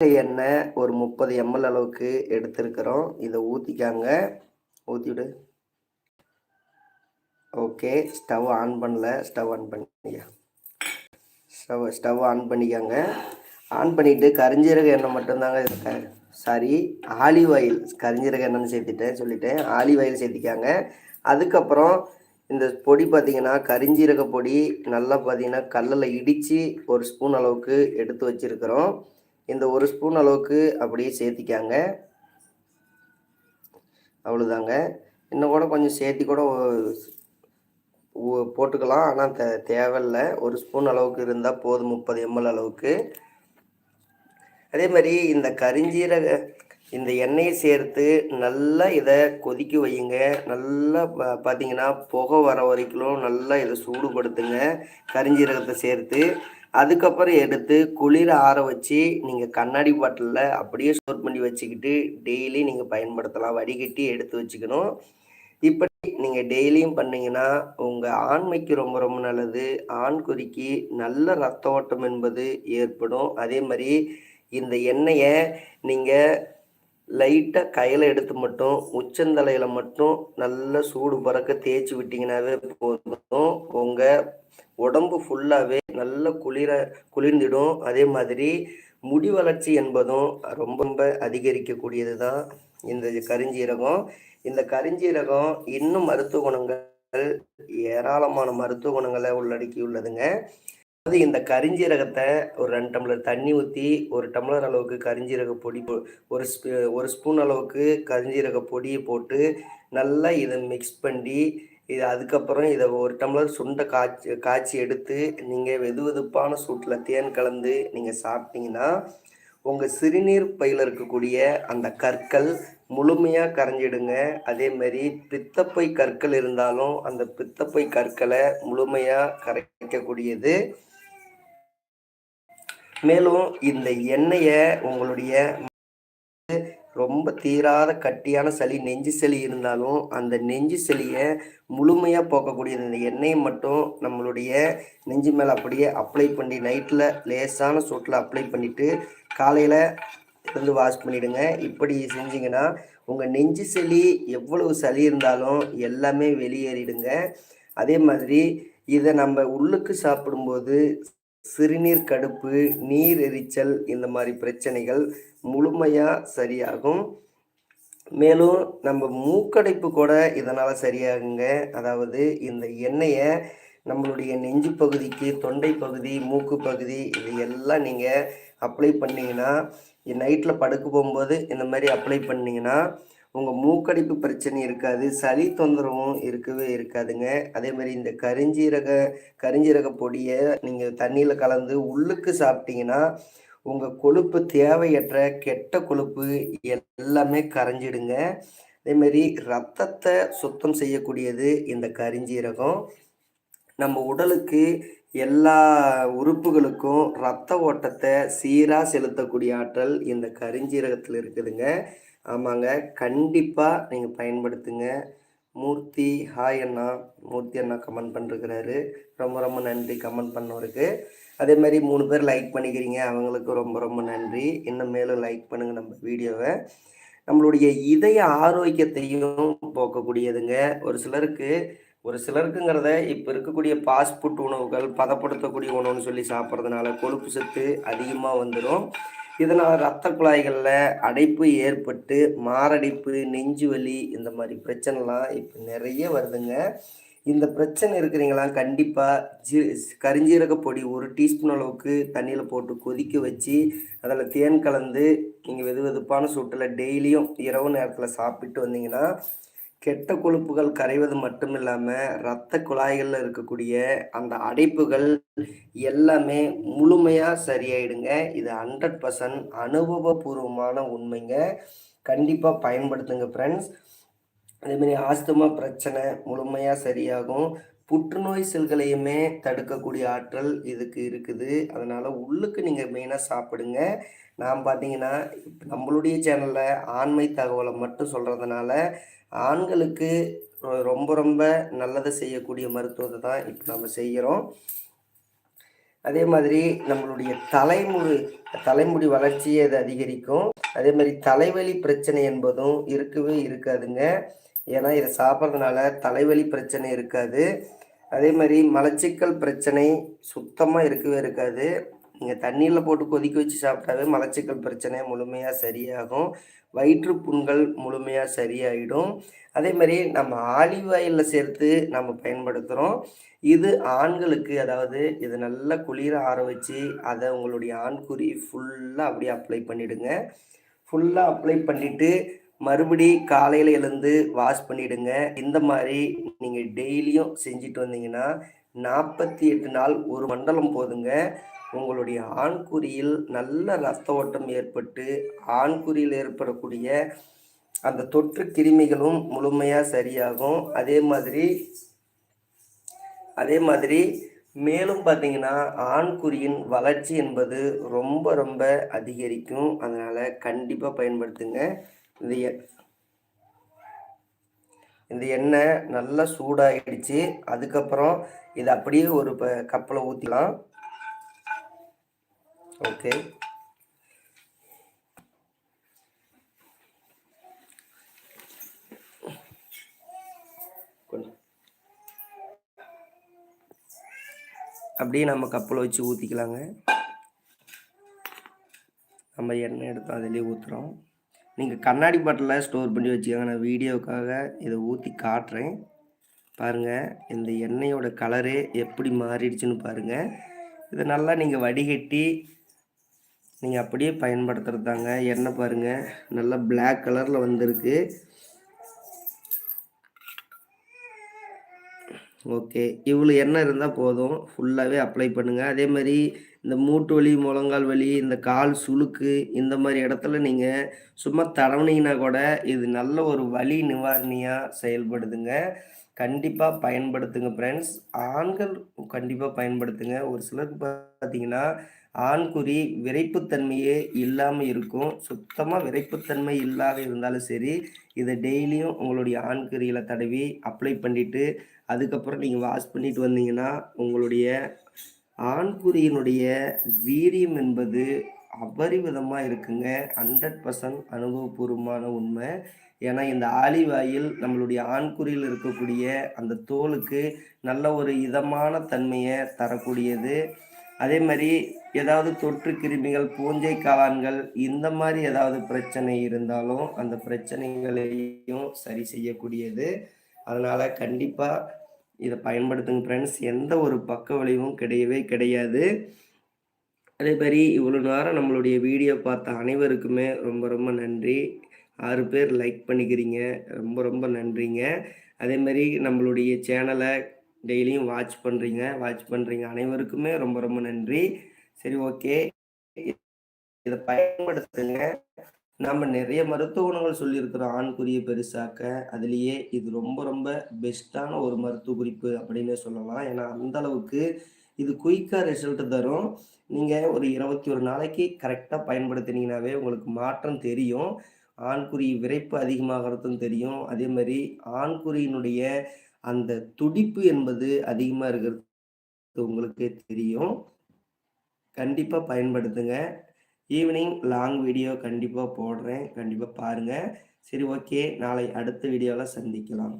எண்ணெய் ஒரு முப்பது எம்எல் அளவுக்கு எடுத்திருக்கிறோம். இதை ஊற்றிக்காங்க ஊற்றிவிடு ஓகே. ஸ்டவ் ஆன் பண்ணல. ஸ்டவ் ஆன் பண்ணியா ஸ்டவ் ஸ்டவ் ஆன் பண்ணிக்காங்க. ஆன் பண்ணிவிட்டு கரிஞ்சீரக எண்ணெய் மட்டும்தாங்க சாரி ஆலிவ் ஆயில் கரிஞ்சீரக எண்ணெய்னு சேர்த்துட்டேன் சொல்லிட்டேன். ஆலிவ் ஆயில் சேர்த்திக்காங்க. அதுக்கப்புறம் இந்த பொடி பார்த்தீங்கன்னா கரிஞ்சீரக பொடி நல்லா பார்த்தீங்கன்னா கல்லில் இடித்து ஒரு ஸ்பூன் அளவுக்கு எடுத்து வச்சுருக்கிறோம். இந்த ஒரு ஸ்பூன் அளவுக்கு அப்படியே சேர்த்திக்காங்க. அவ்வளோதாங்க இன்னும் கூட கொஞ்சம் சேர்த்தி கூட போட்டுக்கலாம். ஆனால் தே தேவையில்லை. ஒரு ஸ்பூன் அளவுக்கு இருந்தால் போதும் முப்பது எம்எல் அளவுக்கு. அதே மாதிரி இந்த கரிஞ்சீரக இந்த எண்ணெயை சேர்த்து நல்லா இதை கொதிக்க வையுங்க. நல்லா பார்த்தீங்கன்னா புகை வர வரைக்கும் நல்லா இதை சூடுபடுத்துங்க. கரிஞ்சீரகத்தை சேர்த்து. அதுக்கப்புறம் எடுத்து குளிர ஆற வச்சு நீங்கள் கண்ணாடி பாட்டிலில் அப்படியே ஸ்டோர் பண்ணி வச்சுக்கிட்டு டெய்லி நீங்கள் பயன்படுத்தலாம். வடிகட்டி எடுத்து வச்சுக்கணும். இப்படி நீங்கள் டெய்லியும் பண்ணீங்கன்னா உங்கள் ஆண்மைக்கு ரொம்ப ரொம்ப நல்லது. ஆண் குறிக்கு நல்ல ரத்த ஓட்டம் என்பது ஏற்படும். அதே மாதிரி இந்த எண்ணெயை நீங்கள் லைட்டாக கையில் எடுத்து மட்டும் உச்சந்தலையில் மட்டும் நல்ல சூடு பறக்க தேய்ச்சி விட்டிங்கனாவே போதும். உங்கள் உடம்பு ஃபுல்லாகவே நல்ல குளிர குளிர்ந்திடும். அதே மாதிரி முடி வளர்ச்சி என்பதும் ரொம்ப ரொம்ப அதிகரிக்கக்கூடியது தான் இந்த கரிஞ்சீரகம். இந்த கரிஞ்சீரகம் இன்னும் மருத்துவ குணங்கள் ஏராளமான மருத்துவ குணங்களை உள்ளடக்கி உள்ளதுங்க அது இந்த கரிஞ்சீரகத்தை ஒரு ரெண்டு டம்ளர் தண்ணி ஊற்றி ஒரு டம்ளர் அளவுக்கு கரிஞ்சீரக பொடி போ- ஒரு ஸ்பூ ஒரு ஸ்பூன் அளவுக்கு கரிஞ்சீரக பொடியை போட்டு நல்லா இதை மிக்ஸ் பண்ணி இது அதுக்கப்புறம் இதை ஒரு டம்ளர் சுண்டை காய்ச்சி காய்ச்சி எடுத்து நீங்கள் வெது வெதுப்பான சூட்டில் தேன் கலந்து நீங்கள் சாப்பிட்டீங்கன்னா உங்கள் சிறுநீர் பையில் இருக்கக்கூடிய அந்த கற்கள் முழுமையாக கரைஞ்சிடுங்க. அதே மாதிரி பித்தப்பை கற்கள் இருந்தாலும் அந்த பித்தப்பை கற்களை முழுமையாக கரைக்கக்கூடியது. மேலும் இந்த எண்ணெயை உங்களுடைய ரொம்ப தீராத கட்டியான சளி நெஞ்சு சளி இருந்தாலும் அந்த நெஞ்சு சளியை முழுமையாக போக்கக்கூடியது இந்த எண்ணெயை மட்டும் நம்மளுடைய நெஞ்சு மேலே அப்படியே அப்ளை பண்ணி நைட்டில் லேசான சூட்டில் அப்ளை பண்ணிவிட்டு காலையில் இருந்து வாஷ் பண்ணிவிடுங்க இப்படி செஞ்சீங்கன்னா உங்கள் நெஞ்சு சளி எவ்வளவு சளி இருந்தாலும் எல்லாமே வெளியேறிடுங்க. அதே மாதிரி இதை நம்ம உள்ளுக்கு சாப்பிடும்போது சிறுநீர் கடுப்பு நீர் எரிச்சல் இந்த மாதிரி பிரச்சனைகள் முழுமையாக சரியாகும். மேலும் நம்ம மூக்கடைப்பு கூட இதனால் சரியாகுங்க. அதாவது இந்த எண்ணெயை நம்மளுடைய நெஞ்சு பகுதிக்கு தொண்டை பகுதி மூக்கு பகுதி இது எல்லாம் நீங்கள் அப்ளை பண்ணிங்கன்னா நைட்டில் படுக்க போகும்போது இந்த மாதிரி அப்ளை பண்ணீங்கன்னா உங்கள் மூக்கடைப்பு பிரச்சனை இருக்காது. சளி தொந்தரவும் இருக்கவே இருக்காதுங்க. அதே மாதிரி இந்த கரிஞ்சீரக கரிஞ்சீரக பொடியை நீங்கள் தண்ணியில் கலந்து உள்ளுக்கு சாப்பிட்டீங்கன்னா உங்கள் கொழுப்பு தேவையற்ற கெட்ட கொழுப்பு எல்லாமே கரைஞ்சிடுங்க. அதேமாரி ரத்தத்தை சுத்தம் செய்யக்கூடியது இந்த கரிஞ்சீரகம். நம்ம உடலுக்கு எல்லா உறுப்புகளுக்கும் ரத்த ஓட்டத்தை சீராக செலுத்தக்கூடிய ஆற்றல் இந்த கரிஞ்சீரகத்தில் இருக்குதுங்க. ஆமாங்க. கண்டிப்பாக நீங்கள் பயன்படுத்துங்க. மூர்த்தி ஹாய் அண்ணா. மூர்த்தி அண்ணா கமெண்ட் பண்ணிருக்கிறாரு. ரொம்ப ரொம்ப நன்றி கமெண்ட் பண்ணவருக்கு. அதே மாதிரி மூணு பேர் லைக் பண்ணிக்கிறீங்க. அவங்களுக்கு ரொம்ப ரொம்ப நன்றி. இன்னும் மேலும் லைக் பண்ணுங்கள் நம்ம வீடியோவை நம்மளுடைய இதய ஆரோக்கியத்தையும் போக்கக்கூடியதுங்க. ஒரு சிலருக்கு ஒரு சிலருக்குங்கிறத இப்போ இருக்கக்கூடிய ஃபாஸ்ட் ஃபுட் உணவுகள் பதப்படுத்தக்கூடிய உணவுன்னு சொல்லி சாப்பிட்றதுனால கொழுப்பு சத்து அதிகமாக வந்துடும் இதனால் ரத்த குழாய்களில் அடைப்பு ஏற்பட்டு மாரடைப்பு நெஞ்சு வலி இந்த மாதிரி பிரச்சனைலாம் இப்போ நிறைய வருதுங்க. இந்த பிரச்சனை இருக்கிறீங்களா? கண்டிப்பாக ஜீ கரிஞ்சீரக பொடி ஒரு டீஸ்பூன் அளவுக்கு தண்ணியில் போட்டு கொதிக்க வச்சு அதில் தேன் கலந்து நீங்கள் வெது வெதுப்பான சூட்டில் டெய்லியும் இரவு நேரத்தில் சாப்பிட்டு வந்தீங்கன்னா கெட்ட கொழுப்புகள் கரைவது மட்டும் இல்லாமல் இரத்த குழாய்களில் இருக்கக்கூடிய அந்த அடைப்புகள் எல்லாமே முழுமையாக சரியாயிடுங்க. இது ஹண்ட்ரட் பர்சன்ட் அனுபவபூர்வமான உண்மைங்க. கண்டிப்பாக பயன்படுத்துங்க ஃப்ரெண்ட்ஸ் அதேமாதிரி ஆஸ்துமா பிரச்சனை முழுமையாக சரியாகும். புற்றுநோய் செல்களையுமே தடுக்கக்கூடிய ஆற்றல் இதுக்கு இருக்குது. அதனால் உள்ளுக்கு நீங்கள் மெயினாக சாப்பிடுங்க. நான் பார்த்தீங்கன்னா நம்மளுடைய சேனலில் ஆண்மை தகவலை மட்டும் சொல்கிறதுனால ஆண்களுக்கு ரொ- ரொம்ப ரொம்ப நல்லதை செய்யக்கூடிய மருத்துவத்தை தான் இப்போ நம்ம செய்கிறோம் அதே மாதிரி நம்மளுடைய தலைமுடி தலைமுடி வளர்ச்சியை அது அதிகரிக்கும். அதே மாதிரி தலைவலி பிரச்சனை என்பதும் இருக்கவே இருக்காதுங்க. ஏன்னா இதை சாப்பிட்றதுனால தலைவலி பிரச்சனை இருக்காது. அதே மாதிரி மலச்சிக்கல் பிரச்சனை சுத்தமாக இருக்கவே இருக்காது. நீங்கள் தண்ணியில் போட்டு கொதிக்க வச்சு சாப்பிட்டாவே மலச்சிக்கல் பிரச்சனை முழுமையாக சரியாகும். வயிற்று புண்கள் முழுமையாக சரியாயிடும். அதே மாதிரி நம்ம ஆலிவ் ஆயிலில் சேர்த்து நம்ம பயன்படுத்துகிறோம் இது ஆண்களுக்கு அதாவது இது நல்லா குளிர ஆற வச்சு அதை உங்களுடைய ஆண்குறி ஃபுல்லாக அப்படியே அப்ளை பண்ணிவிடுங்க ஃபுல்லாக அப்ளை பண்ணிவிட்டு மறுபடி காலையில் எழுந்து வாஷ் பண்ணிவிடுங்க இந்த மாதிரி நீங்கள் டெய்லியும் செஞ்சுட்டு வந்தீங்கன்னா நாற்பத்தி எட்டு நாள் ஒரு மண்டலம் போதுங்க. உங்களுடைய ஆண்குறியில் நல்ல ரத்த ஓட்டம் ஏற்பட்டு ஆண்குறியில் ஏற்படக்கூடிய அந்த தொற்று கிருமிகளும் முழுமையாக சரியாகும். அதே மாதிரி அதே மாதிரி மேலும் பார்த்தீங்கன்னா ஆண்குறியின் வளர்ச்சி என்பது ரொம்ப ரொம்ப அதிகரிக்கும். அதனால் கண்டிப்பாக பயன்படுத்துங்க. இந்த இந்த எண்ணெய் நல்லா சூடாகிடுச்சு அதுக்கப்புறம் இதை அப்படியே ஒரு கப்பில் ஊற்றிக்கலாம் ஓகே. அப்படியே நம்ம கப்பில் வச்சு ஊற்றிக்கலாங்க நம்ம எண்ணெய் எடுத்து அதிலே ஊற்றுறோம் நீங்கள் கண்ணாடி பாட்டிலில் ஸ்டோர் பண்ணி வச்சுக்கோங்க. நான் வீடியோவுக்காக இதை ஊற்றி காட்டுறேன். பாருங்கள் இந்த எண்ணெயோட கலரே எப்படி மாறிடுச்சுன்னு பாருங்கள் இதை நல்லா நீங்கள் வடிகட்டி நீங்கள் அப்படியே பயன்படுத்துகிறது தாங்க. எண்ணெய் பாருங்கள் நல்லா பிளாக் கலரில் வந்திருக்கு. ஓகே இவ்வளோ எண்ணெய் இருந்தால் போதும். ஃபுல்லாகவே அப்ளை பண்ணுங்கள் அதே மாதிரி இந்த மூட்டு வலி முழங்கால் வலி இந்த கால் சுளுக்கு இந்த மாதிரி இடத்துல நீங்கள் சும்மா தடவுனீங்கன்னா கூட இது நல்ல ஒரு வலி நிவாரணியாக செயல்படுதுங்க. கண்டிப்பாக பயன்படுத்துங்க ஃப்ரெண்ட்ஸ் ஆண்கள் கண்டிப்பாக பயன்படுத்துங்க. ஒரு சிலருக்கு பார்த்தீங்கன்னா ஆண்குறி விரைப்புத்தன்மையே இல்லாமல் இருக்கும். சுத்தமாக விரைப்புத்தன்மை இல்லாத இருந்தாலும் சரி இதை டெய்லியும் உங்களுடைய ஆண்குறியில் தடவி அப்ளை பண்ணிவிட்டு அதுக்கப்புறம் நீங்கள் வாஷ் பண்ணிட்டு வந்தீங்கன்னா உங்களுடைய ஆண்குறியினுடைய வீரியம் என்பது அபரிவிதமாக இருக்குங்க. ஹண்ட்ரட் பர்சன்ட் அனுபவபூர்வமான உண்மை. ஏன்னா இந்த ஆலிவாயில் நம்மளுடைய ஆண்குறியில் இருக்கக்கூடிய அந்த தோலுக்கு நல்ல ஒரு இதமான தன்மையை தரக்கூடியது. அதே மாதிரி ஏதாவது தொற்று கிருமிகள் பூஞ்சை காளான்கள் இந்த மாதிரி ஏதாவது பிரச்சனை இருந்தாலும் அந்த பிரச்சனைகளையும் சரி செய்யக்கூடியது. அதனால் கண்டிப்பாக இதை பயன்படுத்துங்க ஃப்ரெண்ட்ஸ் எந்த ஒரு பக்க விளைவும் கிடையவே கிடையாது. அதே மாதிரி இவ்வளோ நேரம் நம்மளுடைய வீடியோ பார்த்த அனைவருக்குமே ரொம்ப ரொம்ப நன்றி. ஆறு பேர் லைக் பண்ணிக்கிறீங்க. ரொம்ப ரொம்ப நன்றிங்க. அதே மாதிரி நம்மளுடைய சேனலை டெய்லியும் வாட்ச் பண்ணுறீங்க வாட்ச் பண்ணுறீங்க அனைவருக்குமே ரொம்ப ரொம்ப நன்றி. சரி ஓகே இதை பயன்படுத்துங்க. நம்ம நிறைய மருத்துவ குணங்கள் சொல்லியிருக்கிறோம். ஆண்குறியை பெருசாக்க. அதுலேயே இது ரொம்ப ரொம்ப பெஸ்ட்டான ஒரு மருத்துவ குறிப்பு அப்படின்னு சொல்லலாம். ஏன்னா அந்த அளவுக்கு இது குயிக்காக ரிசல்ட் தரும். நீங்கள் ஒரு இருபத்தி ஒரு நாளைக்கு கரெக்டாக பயன்படுத்தினீங்கனாவே உங்களுக்கு மாற்றம் தெரியும். ஆண்குறி விரைப்பு அதிகமாகிறதும் தெரியும். அதே மாதிரி ஆண்குறியினுடைய அந்த துடிப்பு என்பது அதிகமாக இருக்கிறது உங்களுக்கே தெரியும். கண்டிப்பாக பயன்படுத்துங்க. ஈவினிங் லாங் வீடியோ கண்டிப்பாக போடுறேன். கண்டிப்பாக பாருங்கள் சரி ஓகே நாளை அடுத்த வீடியோவில் சந்திக்கலாம்.